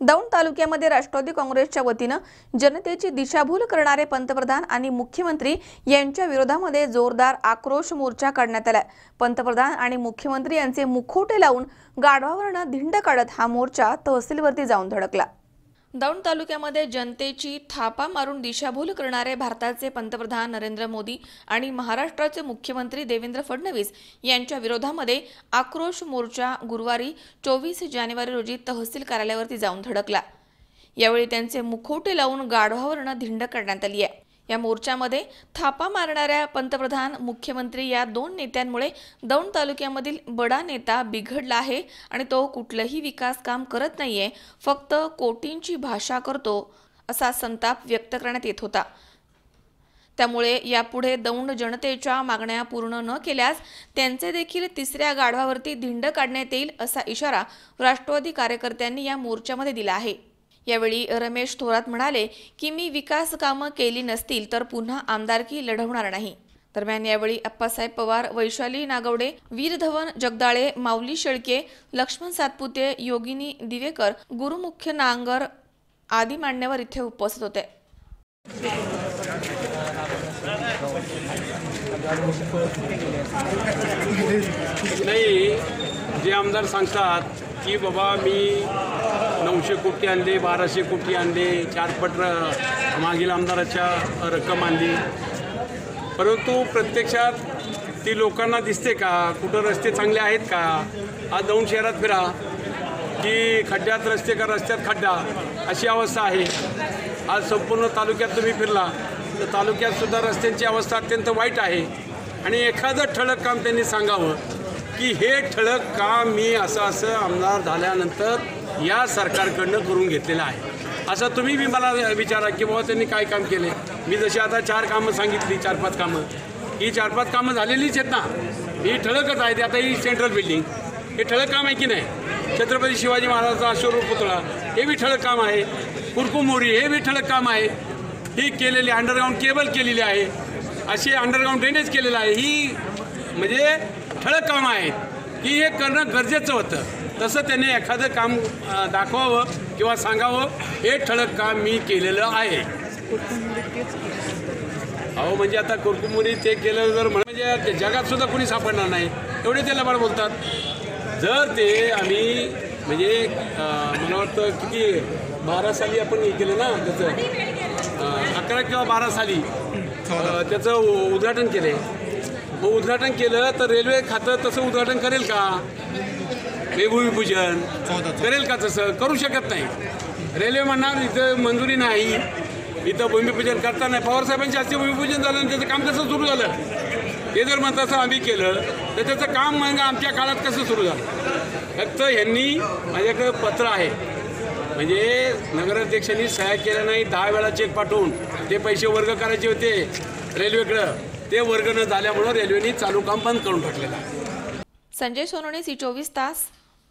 दौंड तालुक्यामध्ये राष्ट्रवादी काँग्रेसच्या वतीनं जनतेची दिशाभूल करणारे पंतप्रधान आणि मुख्यमंत्री यांच्या विरोधामध्ये जोरदार आक्रोश मोर्चा काढण्यात आला पंतप्रधान आणि मुख्यमंत्री यांचे मुखोटे लावून गाढवावरनं धिंड काढत हा मोर्चा तहसीलवरती जाऊन धडकला. दौंड तालुक्यामध्ये जनतेची थापा मारून दिशाभूल करणारे भारताचे पंतप्रधान नरेंद्र मोदी आणि महाराष्ट्राचे मुख्यमंत्री देवेंद्र फडणवीस यांच्या विरोधामध्ये आक्रोश मोर्चा गुरुवारी चोवीस जानेवारी रोजी तहसील कार्यालयावरती जाऊन धडकला. यावेळी त्यांचे मुखोटे लावून गाढवावरनं धिंड करण्यात आली आहे. या मोर्चामध्ये थापा मारणाऱ्या पंतप्रधान मुख्यमंत्री या दोन नेत्यांमुळे दौंड तालुक्यामधील बडा नेता बिघडला आहे आणि तो कुठलंही विकास काम करत नाहीये फक्त कोटींची भाषा करतो असा संताप व्यक्त करण्यात येत होता. त्यामुळे यापुढे दौंड जनतेच्या मागण्या पूर्ण न केल्यास त्यांचे देखील तिसऱ्या गाढवावरती धिंड काढण्यात येईल असा इशारा राष्ट्रवादी कार्यकर्त्यांनी या मोर्चामध्ये दिला आहे. यावेळी रमेश थोरात म्हणाले की मी विकास कामं केली नसतील तर पुन्हा आमदारकी लढवणार नाही. दरम्यान यावेळी अप्पासाहेब पवार वैशाली नागवडे वीर धवन जगदाळे माऊली शेळके लक्ष्मण सातपुते योगिनी दिवेकर गुरुमुख्य नांगर आदी मान्यवर इथे उपस्थित होते. नाही जे आमदार सांगतात की बाबा मी नऊशे कोटी आणले बाराशे कोटी आणले चारपट मागील आमदाराच्या रक्कम आणली. परंतु प्रत्यक्षात ती लोकांना दिसते का? कुठं रस्ते चांगले आहेत का? आज दौंड शहरात फिरा की खड्ड्यात रस्ते का रस्त्यात खड्डा? अशी अवस्था आहे. आज संपूर्ण तालुक्यात तुम्ही फिरला तर तालुक्यातसुद्धा रस्त्यांची अवस्था अत्यंत वाईट आहे. आणि एखादं ठळक काम त्यांनी सांगावं की हे ठळक काम मी असं असं आमदार झाल्यानंतर या सरकारकडनं करून घेतलेलं आहे. असं तुम्ही बी मला विचारा की बाबा त्यांनी काय काम केले? मी जशी आता चार कामं सांगितली चार पाच कामं. ही चार पाच कामं झालेलीच आहेत ना. ही ठळकच आहे. ती आता ही सेंट्रल बिल्डिंग हे ठळक काम आहे की नाही? छत्रपती शिवाजी महाराजांचा अश्वरूप पुतळा हे बी ठळक काम आहे. कुरकुमोरी हे बी ठळक काम आहे. ही केलेली अंडरग्राऊंड केबल केलेली आहे. अशी अंडरग्राऊंड ड्रेनेज केलेलं आहे. ही म्हणजे ठळक काम आहे. की हे करणं गरजेचं होतं. तसं त्याने एखादं काम दाखवावं किंवा सांगावं हे ठळक काम मी केलेलं आहे. अहो म्हणजे आता कुरकुमुरी ते केलं जर म्हण- म्हणजे जगात सुद्धा कोणी सापडणार नाही. एवढे ते लबाड बोलतात. जर ते आम्ही म्हणजे मला वाटतं किती बारा साली आपण हे केलं ना त्याचं अकरा किंवा बारा साली त्याचं उद्घाटन केले. मग उद्घाटन केलं तर रेल्वे खातं तसं उद्घाटन करेल का? भूमिपूजन करेल का तसं? करू शकत नाही. रेल्वे म्हणणार इथं मंजुरी नाही. इथं भूमिपूजन करता नाही. पवारसाहेबांच्या हस्ते भूमिपूजन झालं आणि त्याचं काम कसं सुरू झालं? ते जर म्हणत असं आम्ही केलं तर त्याचं काम मग आमच्या काळात कसं सुरू झालं? फक्त ह्यांनी माझ्याकडे पत्र आहे. म्हणजे नगराध्यक्षांनी सह्या केल्या नाही दहा वेळा चेक पाठवून. ते पैसे वर्ग करायचे होते रेल्वेकडं. ते वर्ग न झाल्यामुळं रेल्वेने चालू काम बंद करून टाकलेलं आहे. संजय सोनवणे सी चोवीस तास.